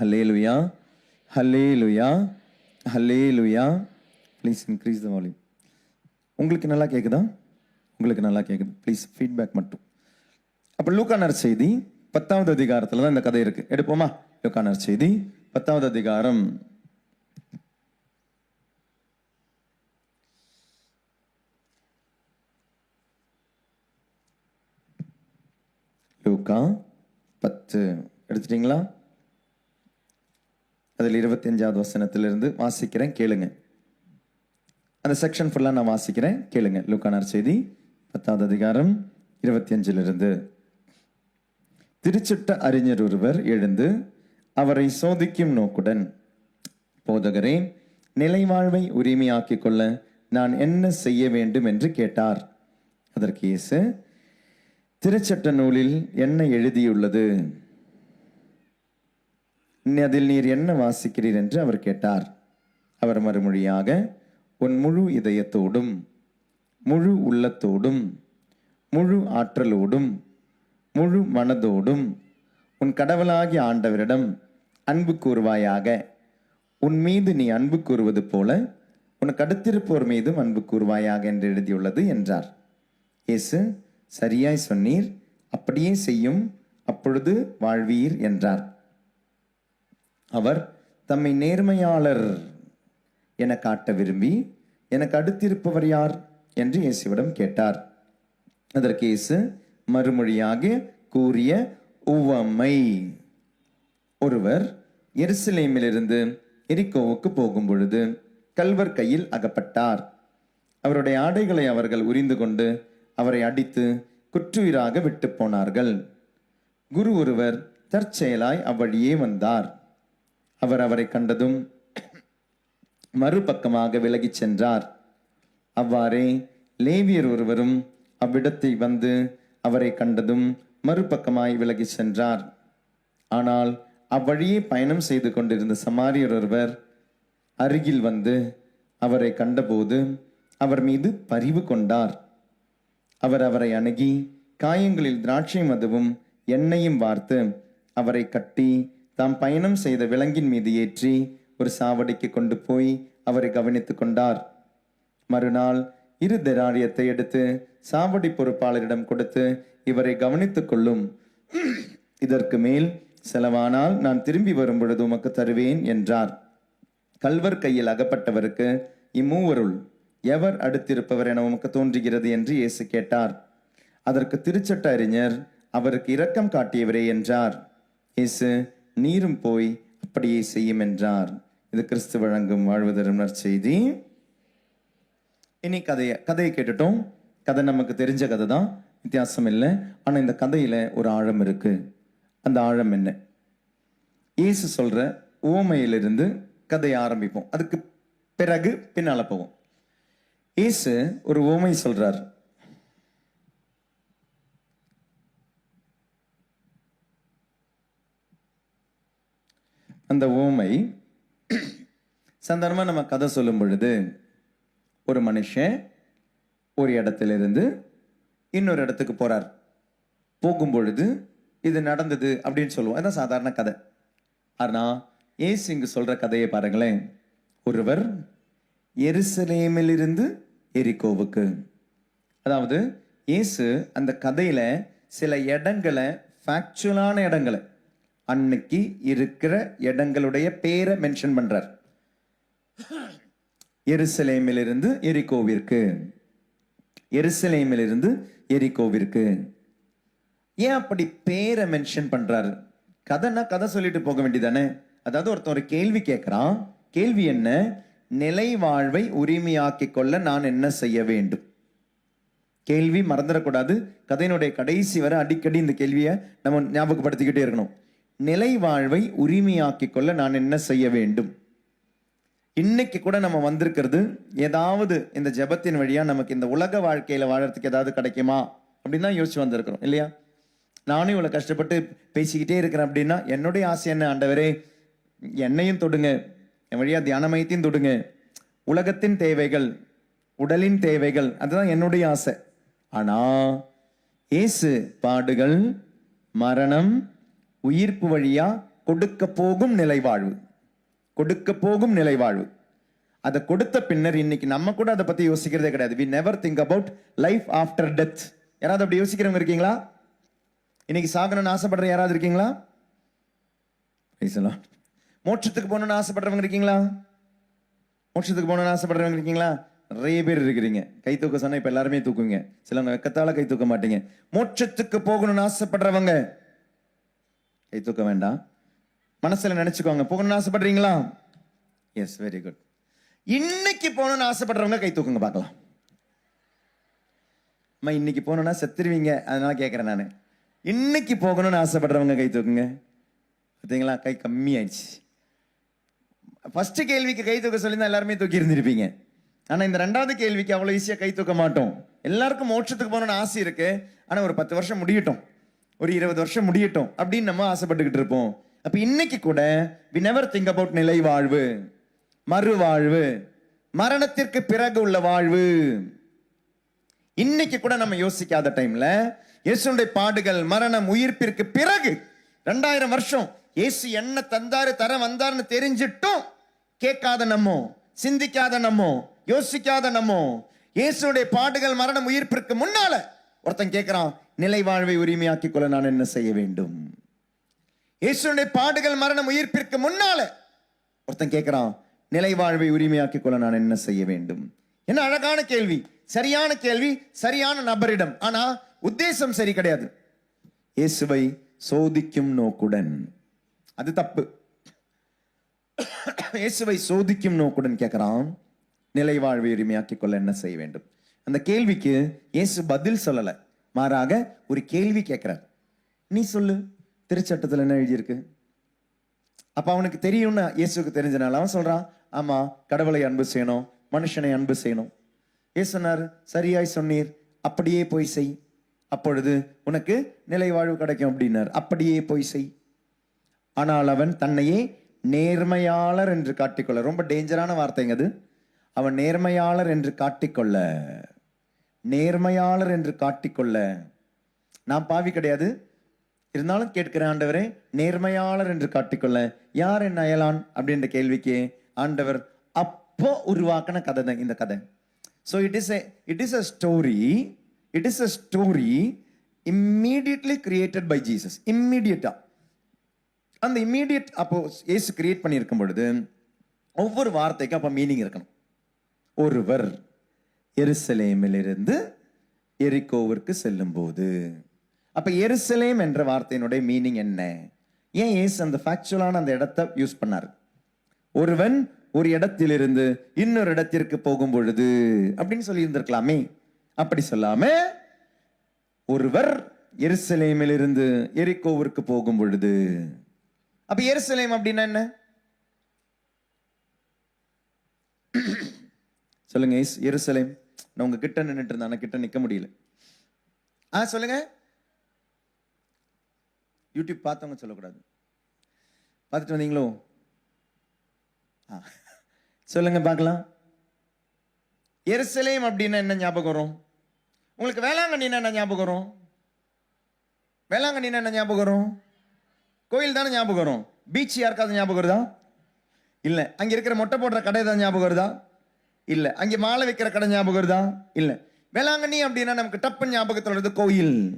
Hallelujah hallelujah hallelujah please increase the volume உங்களுக்கு நல்லா கேட்குதா உங்களுக்கு நல்லா கேட்குது ப்ளீஸ் ஃபீட்பேக் மட்டும். அப்போ லூக்கானர் செய்தி பத்தாவது அதிகாரத்தில் தான் இந்த கதை இருக்குது எடுப்போமா? லூக்கானர் செய்தி பத்தாவது அதிகாரம். லூக்கா பத்து. எடுத்துட்டீங்களா? அதில் இருபத்தஞ்சாவது வசனத்திலிருந்து வாசிக்கிறேன் கேளுங்க. அந்த செக்ஷன் ஃபுல்லாக நான் வாசிக்கிறேன் கேளுங்க. லுக்கானார் செய்தி பத்தாவது அதிகாரம் இருபத்தி அஞ்சிலிருந்து திருச்சிட்ட அறிஞர் ஒருவர் எழுந்து அவரை சோதிக்கும் நோக்குடன் போதகரே நிலைவாழ்வை உரிமையாக்கிக் கொள்ள நான் என்ன செய்ய வேண்டும்? என்று கேட்டார். அதற்கு இயேசு திருச்சட்ட நூலில் என்ன எழுதியுள்ளது? அதில் நீர் என்ன வாசிக்கிறீர் என்று அவர் கேட்டார். அவர் மறுமொழியாக உன் முழு இதயத்தோடும் முழு உள்ளத்தோடும் முழு ஆற்றலோடும் முழு மனதோடும் உன் கடவுளாகிய ஆண்டவரிடம் அன்பு கூறுவாயாக. உன் மீது நீ அன்பு கூறுவது போல உனக்கு அடுத்திருப்போர் மீதும் அன்பு கூறுவாயாக என்று எழுதியுள்ளது என்றார். இயேசு சரியாய் சொன்னீர் அப்படியே செய்யும் அப்பொழுது வாழ்வீர் என்றார். அவர் தம்மை நேர்மையாளர் என காட்ட விரும்பி எனக்கு அடுத்திருப்பவர் யார்? என்று இயேசுவிடம் கேட்டார். அதற்கு இயேசு மறுமொழியாக கூறிய உவமை. ஒருவர் எருசலேமிலிருந்து எரிக்கோவுக்கு போகும் பொழுது கல்வர் கையில் அகப்பட்டார். அவருடைய ஆடைகளை அவர்கள் உரிந்து கொண்டு அவரை அடித்து குற்றுயிராக விட்டு போனார்கள். குரு ஒருவர் தற்செயலாய் அவ்வழியே வந்தார். அவர் அவரை கண்டதும் மறுபக்கமாக விலகிச் சென்றார். அவ்வாறே லேவியர் ஒருவரும் அவ்விடத்தை வந்து அவரை கண்டதும் மறுபக்கமாய் விலகிச் சென்றார். ஆனால் அவ்வழியே பயணம் செய்து கொண்டிருந்த சமாரியர் ஒருவர் அருகில் வந்து அவரை கண்டபோது அவர் மீது பரிவு கொண்டார். அவர் அவரை அணுகி காயங்களில் திராட்சை மதுவும் எண்ணெயும் வார்த்து அவரை கட்டி தாம் பயணம் செய்த விலங்கின் மீது ஏற்றி ஒரு சாவடிக்கு கொண்டு போய் அவரை கவனித்து கொண்டார். மறுநாள் இரு திராரியத்தை எடுத்து சாவடி பொறுப்பாளரிடம் கொடுத்து இவரை கவனித்துக் கொள்ளும். இதற்கு மேல் செலவானால் நான் திரும்பி வரும் பொழுது உமக்கு தருவேன் என்றார். கல்வர் கையில் அகப்பட்டவருக்கு இம்மூவருள் எவர் அடுத்திருப்பவர் என உமக்கு தோன்றுகிறது என்று இயேசு கேட்டார். அதற்கு திருச்சட்ட அறிஞர் அவருக்கு இரக்கம் காட்டியவரே என்றார். இயேசு நீரும் போய் அப்படியே செய்யும் என்றார். இது கிறிஸ்து வழங்கும் வாழ்வதரும் நற்செய்தி. இனி கதையை கதையை கேட்டுட்டோம். கதை நமக்கு தெரிஞ்ச கதை தான் வித்தியாசம் இல்லை. ஆனால் இந்த கதையில் ஒரு ஆழம் இருக்கு. அந்த ஆழம் என்ன? இயேசு சொல்ற ஓமையிலிருந்து கதையை ஆரம்பிப்போம். அதுக்கு பிறகு பின்னால போவோம். இயேசு ஒரு ஓமை சொல்கிறார் அந்த ஓமை சாதாரணமாக நம்ம கதை சொல்லும் பொழுது ஒரு மனுஷன் ஒரு இடத்துலேருந்து இன்னொரு இடத்துக்கு போகிறார் போகும் பொழுது இது நடந்தது அப்படின்னு சொல்லுவோம். அதான் சாதாரண கதை. ஆனால் ஏசு இங்கு சொல்கிற கதையை பாருங்களேன். ஒருவர் எருசலேமிலிருந்து எரிகோவுக்கு. அதாவது இயேசு அந்த கதையில் சில இடங்களை ஃபேக்சுவலான இடங்களை அன்னைக்கு இருக்கிற இடங்களுடைய பேரை மென்ஷன் பண்றார். எருசலேமிலிருந்து எரிகோவிற்கு. எருசலேமிலிருந்து எரிகோவிற்கு. ஏன் அப்படி பேரை மென்ஷன் பண்றாரு? கதைன்னா கதை சொல்லிட்டு போக வேண்டியதானே? அதாவது ஒருத்தன் ஒரு கேள்வி கேட்குறான் கேள்வி என்ன? நிலை வாழ்வை உரிமையாக்கிக் கொள்ள நான் என்ன செய்ய வேண்டும்? கேள்வி மறந்துடக்கூடாது. கதையினுடைய கடைசி வரை அடிக்கடி இந்த கேள்வியை நம்ம ஞாபகப்படுத்திக்கிட்டே இருக்கணும். நிலை வாழ்வை உரிமையாக்கிக் கொள்ள நான் என்ன செய்ய வேண்டும்? இன்னைக்கு கூட நம்ம வந்திருக்கிறது ஏதாவது இந்த ஜெபத்தின் வழியா நமக்கு இந்த உலக வாழ்க்கையில வாழறதுக்கு ஏதாவது கிடைக்குமா? அப்படின்னு தான் யோசிச்சு வந்திருக்கிறோம் இல்லையா? நானும் இவ்வளவு கஷ்டப்பட்டு பேசிக்கிட்டே இருக்கிறேன் அப்படின்னா என்னுடைய ஆசை என்ன ஆண்டவரே? என்னையும் தொடுங்க. என் வழியா தியானமயத்தையும் தொடுங்க. உலகத்தின் தேவைகள் உடலின் தேவைகள் அதுதான் என்னுடைய ஆசை. ஆனா இயேசு பாடுகள் மரணம் உயிர்ப்பு வழியா கொடுக்க போகும் நிலைவாழ்வு. கொடுக்க போகும் நிலைவாழ்வு. அதை கொடுத்த பின்னர் இன்னைக்கு நம்ம கூட அதை பத்தி யோசிக்கிறதே கிடையாது. We never think about life after death யாராவது அப்படி யோசிக்கிறவங்க இருக்கீங்களா? இன்னைக்கு சாகணும்னு ஆசைப்படுற யாராவது இருக்கீங்களா? பேசலாம் மோட்சத்துக்கு போகணும்னு ஆசைப்படுறவங்க இருக்கீங்களா? மோட்சத்துக்கு போகணும்னு ஆசைப்படுறவங்க இருக்கீங்களா? நிறைய பேர் இருக்கிறீங்க. கை தூக்க சொன்னா இப்ப எல்லாருமே தூக்குங்க சிலவங்க வெக்கத்தால கை தூக்க மாட்டீங்க. மோட்சத்துக்கு போகணும்னு ஆசைப்படுறவங்க கை தூக்க வேண்டாம். மனசில் நினச்சிக்கோங்க. போகணும்னு ஆசைப்படுறீங்களா? எஸ் வெரி குட் இன்னைக்கு போகணும்னு ஆசைப்படுறவங்க கை தூக்குங்க பார்க்கலாம். அம்மா இன்னைக்கு போகணும்னா செத்துருவீங்க. அதனால கேட்குறேன் நான். இன்னைக்கு போகணும்னு ஆசைப்படுறவங்க கை தூக்குங்க. பார்த்தீங்களா? கை கம்மியாயிடுச்சு. ஃபஸ்ட்டு கேள்விக்கு கை தூக்க சொல்லி தான் எல்லாருமே தூக்கி இருந்திருப்பீங்க. ஆனால் இந்த ரெண்டாவது கேள்விக்கு அவ்வளோ ஈஸியாக கை தூக்க மாட்டோம். எல்லாருக்கும் மோட்சத்துக்கு போகணும்னு ஆசை இருக்குது ஆனால் ஒரு பத்து வருஷம் முடியட்டும். ஒரு இருபது வருஷம் முடியட்டும் அப்படின்னு நம்ம ஆசைப்பட்டுக்கிட்டு இருப்போம். அப்ப இன்னைக்கு கூட வி நெவர் திங்க் அபவுட் நிலை வாழ்வு மறுவாழ்வு மரணத்திற்கு பிறகு உள்ள வாழ்வு. இன்னைக்கு கூட நம்ம யோசிக்காத டைம்ல இயேசுடைய பாடுகள் மரணம் உயிர்ப்பிற்கு பிறகு ரெண்டாயிரம் வருஷம் இயேசு என்ன தந்தாரு தர வந்தாருன்னு தெரிஞ்சிட்டும் கேட்காத நம்மோ சிந்திக்காத நம்மோ யோசிக்காத நம்மோ. இயேசுடைய பாடுகள் மரணம் உயிர்ப்பிற்கு முன்னால ஒருத்தன் கேட்கிறான் நிலை வாழ்வை உரிமையாக்கிக் கொள்ள நான் என்ன செய்ய வேண்டும்? இயேசுடைய பாடுகள் மரணம் உயிர்ப்பிற்கு முன்னால ஒருத்தன் கேட்கிறான் நிலை வாழ்வை உரிமையாக்கிக் கொள்ள நான் என்ன செய்ய வேண்டும்? என்ன அழகான கேள்வி. சரியான கேள்வி சரியான நபரிடம். ஆனா உத்தேசம் சரி கிடையாது. இயேசுவை சோதிக்கும் நோக்குடன். அது தப்பு. இயேசுவை சோதிக்கும் நோக்குடன் கேட்கிறான் நிலை வாழ்வை உரிமையாக்கிக் கொள்ள என்ன செய்ய வேண்டும்? அந்த கேள்விக்கு இயேசு பதில் சொல்லலை. மாறாக ஒரு கேள்வி கேட்குறார் நீ சொல்லு திருச்சட்டத்தில் என்ன எழுதியிருக்கு? அப்போ அவனுக்கு தெரியும்னு இயேசுக்கு தெரிஞ்சனால அவன் சொல்கிறான் ஆமாம் கடவுளை அன்பு செய்யணும் மனுஷனை அன்பு செய்யணும். இயேசுனார் சரியாய் சொன்னீர் அப்படியே போய் செய். அப்பொழுது உனக்கு நிலை வாழ்வு கிடைக்கும் அப்படின்னார். அப்படியே போய் செய். ஆனால் அவன் தன்னையே நேர்மையாளர் என்று காட்டிக்கொள்ள ரொம்ப டேஞ்சரான வார்த்தைங்க அது. அவன் நேர்மையாளர் என்று காட்டிக்கொள்ள. நேர்மையாளர் என்று காட்டிக்கொள்ள. நான் பாவி கிடையாது. இருந்தாலும் கேட்கிறேன் ஆண்டவரே நேர்மையாளர் என்று காட்டிக்கொள்ள. யார் என் அயலான்? அப்படின்ற கேள்விக்கு ஆண்டவர் அப்போ உருவாக்கின கதை தான் இந்த கதை. So it is a it is a story it is a story immediately created by Jesus இம்மீடியட்டா அந்த இம்மீடியட் அப்போ ஏசு கிரியேட் பண்ணியிருக்கும் பொழுது ஒவ்வொரு வார்த்தைக்கும் அப்போ மீனிங் இருக்கணும். ஒருவர். எருசலேமிலிருந்து எரிக்கோவிற்கு செல்லும்போது. அப்போ எருசலேம் என்ற வார்த்தையினுடைய மீனிங் என்ன? ஏன் ஏசு அந்த ஃபேக்சுவலான அந்த இடத்தை யூஸ் பண்ணார்? ஒருவன் ஒரு இடத்திலிருந்து இன்னொரு இடத்திற்கு போகும் பொழுது அப்படின்னு சொல்லி இருந்திருக்கலாமே அப்படி சொல்லாம ஒருவர் எருசலேமிலிருந்து எரிக்கோவிற்கு போகும் பொழுது அப்ப எருசலேம் அப்படின்னா என்ன? சொல்லுங்க எருசலேம். நான் உங்க கிட்ட நின்றுட்டு இருந்தேன் கிட்ட நிற்க முடியல. ஆ சொல்லுங்க. யூடியூப் பார்த்தவங்க சொல்லக்கூடாது. பார்த்துட்டு வந்தீங்களோ? ஆ. சொல்லுங்க பார்க்கலாம். எருசலேம் அப்படின்னா என்ன ஞாபகம் வரும்? உங்களுக்கு வேளாங்கண்ணின்னா என்ன ஞாபகம் வரும்? வேளாங்கண்ணின்னா என்ன ஞாபகம் வரும்? கோயில் தானே ஞாபகம் வரும்? பீச் யாருக்காவது ஞாபகம் வருதா? இல்லை. அங்கே இருக்கிற மொட்டை போடுற கடை தான் ஞாபகம் வருதா? இல்லை. அங்கே மாலை வைக்கிற கடை ஞாபகம் வருதா? இல்லை. வேளாங்கண்ணி அப்படின்னா நமக்கு டப்புன்னு ஞாபகத்தில் வருது கோயில்.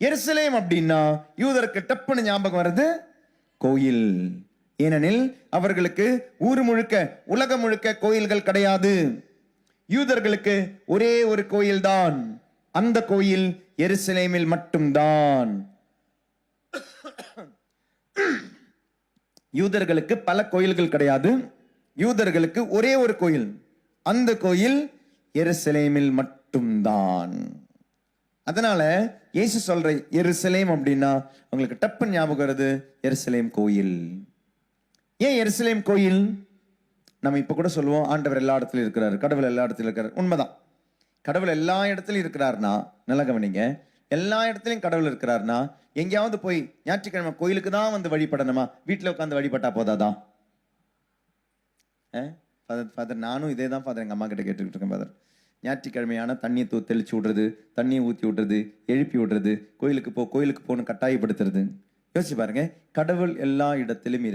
எருசலேம் அப்படின்னா யூதருக்கு டப்புன்னு ஞாபகம் வருது கோயில். ஏனெனில் அவர்களுக்கு ஊர் முழுக்க உலகம் முழுக்க கோயில்கள் கிடையாது. யூதர்களுக்கு ஒரே ஒரு கோயில் தான் அந்த கோயில் எருசலேமில் மட்டும்தான். யூதர்களுக்கு பல கோயில்கள் கிடையாது. யூதர்களுக்கு ஒரே ஒரு கோயில். அந்த கோயில் எருசலேமில் மட்டும்தான். அதனால இயேசு சொல்ற எருசலேம் அப்படின்னா உங்களுக்கு டப்பு ஞாபகம் வருது எருசலேம் கோயில். ஏன் எருசலேம் கோயில்? நம்ம இப்போ கூட சொல்லுவோம் ஆண்டவர் எல்லா இடத்துலையும் இருக்கிறார் கடவுள் எல்லா இடத்துலையும் இருக்கிறார். உண்மைதான். கடவுள் எல்லா இடத்துலையும் இருக்கிறார்னா நல்லா கவனிங்க எல்லா இடத்துலையும் கடவுள் இருக்கிறார்னா எங்கேயாவது போய் ஞாயிற்றுக்கிழமை கோயிலுக்கு தான் வந்து வழிபடணுமா? வீட்டில் உட்காந்து வழிபட்டா போதாதான் ஃபாதர் ஃபாதர் நானும் இதே தான் ஃபாதர் எங்கள் அம்மா கிட்ட கேட்டுக்கிட்டு இருக்கேன் ஃபாதர் ஞாயிற்றுக்கிழமையான தண்ணியை தூ தெளிச்சு விடுறது தண்ணியை ஊற்றி விடுறது எழுப்பி விடுறது கோயிலுக்கு போ கோயிலுக்கு போகணும் கட்டாயப்படுத்துறது. யோசிச்சு பாருங்க கடவுள் எல்லா இடத்திலும் இருந்து